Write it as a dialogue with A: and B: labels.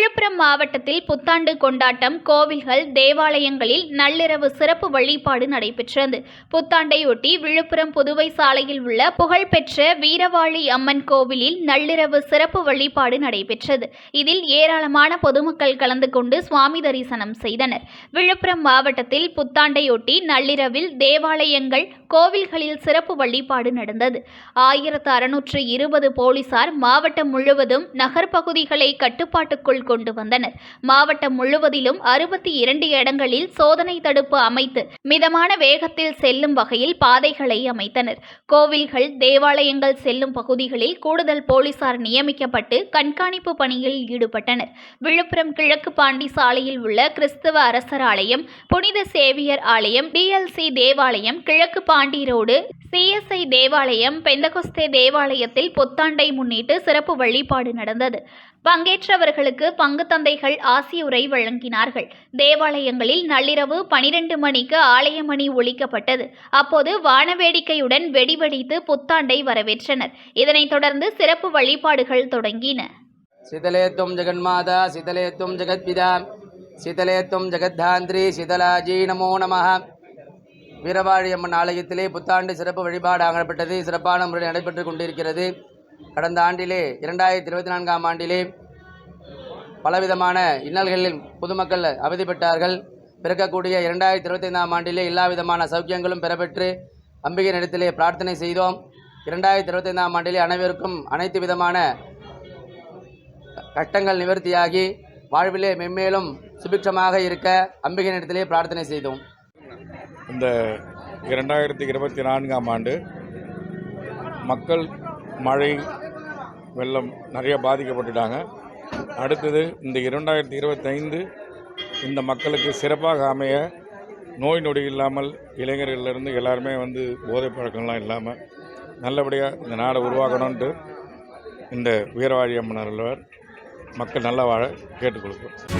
A: Villupuram மாவட்டத்தில் புத்தாண்டு கொண்டாட்டம் கோவில்கள் தேவாலயங்களில் நள்ளிரவு சிறப்பு வழிபாடு நடைபெற்றது. புத்தாண்டையொட்டி விழுப்புரம் புதுவை சாலையில் உள்ள புகழ்பெற்ற வீரவாழி அம்மன் கோவிலில் நள்ளிரவு சிறப்பு வழிபாடு நடைபெற்றது. இதில் ஏராளமான பொதுமக்கள் கலந்து கொண்டு சுவாமி தரிசனம் செய்தனர். விழுப்புரம் மாவட்டத்தில் புத்தாண்டையொட்டி நள்ளிரவில் தேவாலயங்கள் கோவில்களில் சிறப்பு வழிபாடு நடந்தது. ஆயிரத்து அறுநூற்று இருபது போலீசார் மாவட்டம் முழுவதும் நகர்ப்பகுதிகளை கட்டுப்பாட்டுக்குள் கொண்டு வந்தனர். மாவட்டம் முழுவதிலும் அறுபத்தி இரண்டு இடங்களில் சோதனை தடுப்பு அமைத்து மிதமான வேகத்தில் செல்லும் வகையில் பாதைகளை அமைத்தனர். கோவில்கள் தேவாலயங்கள் செல்லும் பகுதிகளில் கூடுதல் போலீசார் நியமிக்கப்பட்டு கண்காணிப்பு பணியில் ஈடுபட்டனர். விழுப்புரம் கிழக்கு பாண்டி சாலையில் உள்ள கிறிஸ்தவ அரசர் ஆலயம் புனித சேவியர் ஆலயம் டிஎல்சி தேவாலயம் கிழக்கு பாண்டி ரோடு சிஎஸ்ஐ தேவாலயம் பெந்தகொஸ்தே தேவாலயத்தில் புத்தாண்டை முன்னிட்டு சிறப்பு வழிபாடு நடந்தது. பங்கேற்றவர்களுக்கு பங்கு தந்தைகள் ஆசியுரை வழங்கினார்கள். தேவாலயங்களில் நள்ளிரவு பனிரெண்டு மணிக்கு ஆலயமணி ஒழிக்கப்பட்டது அப்போது வானவேடிக்கையுடன் வெடிவெடித்து புத்தாண்டை வரவேற்றனர். இதனைத் தொடர்ந்து சிறப்பு வழிபாடுகள் தொடங்கின.
B: சிதலேத்தும் ஜெகன்மாதா சிதலேத்தும் ஜெகத்பிதா சிதலேத்தும் ஜெகத்தாந்திரி சிதலாஜி நமோ நமஹா. வீரவாழியம்மன் ஆலயத்திலே புத்தாண்டு சிறப்பு வழிபாடு ஆகப்பட்டது. சிறப்பான முறையில் நடைபெற்று கொண்டிருக்கிறது. கடந்த ஆண்டிலே இரண்டாயிரத்தி இருபத்தி நான்காம் ஆண்டிலே பலவிதமான இன்னல்களில் பொதுமக்கள் அவதிப்பட்டார்கள். பிறக்கக்கூடிய இரண்டாயிரத்தி இருபத்தைந்தாம் ஆண்டிலே எல்லா விதமான சௌக்கியங்களும் பெறப்பெற்று அம்பிகை இடத்திலே பிரார்த்தனை செய்தோம். இரண்டாயிரத்தி இருபத்தைந்தாம் ஆண்டிலே அனைவருக்கும் அனைத்து விதமான கட்டங்கள் நிவர்த்தியாகி வாழ்விலே மென்மேலும் சுபிக்ஷமாக இருக்க அம்பிகையினிடத்திலே பிரார்த்தனை செய்தோம்.
C: இந்த இரண்டாயிரத்தி இருபத்தி நான்காம் ஆண்டு மக்கள் மழை வெள்ளம் நிறைய பாதிக்கப்பட்டுட்டாங்க. அடுத்தது இந்த இரண்டாயிரத்தி இருபத்தைந்து இந்த மக்களுக்கு சிறப்பாக அமைய நோய் நொடி இல்லாமல் இளைஞர்கள்லேருந்து எல்லாருமே வந்து போதை பழக்கம்லாம் இல்லாமல் நல்லபடியாக இந்த நாடை உருவாக்கணுன்ட்டு இந்த வீரவாழி அம்மன் மக்கள் நல்லா வாழ கேட்டுக்கொள்கிறோம்.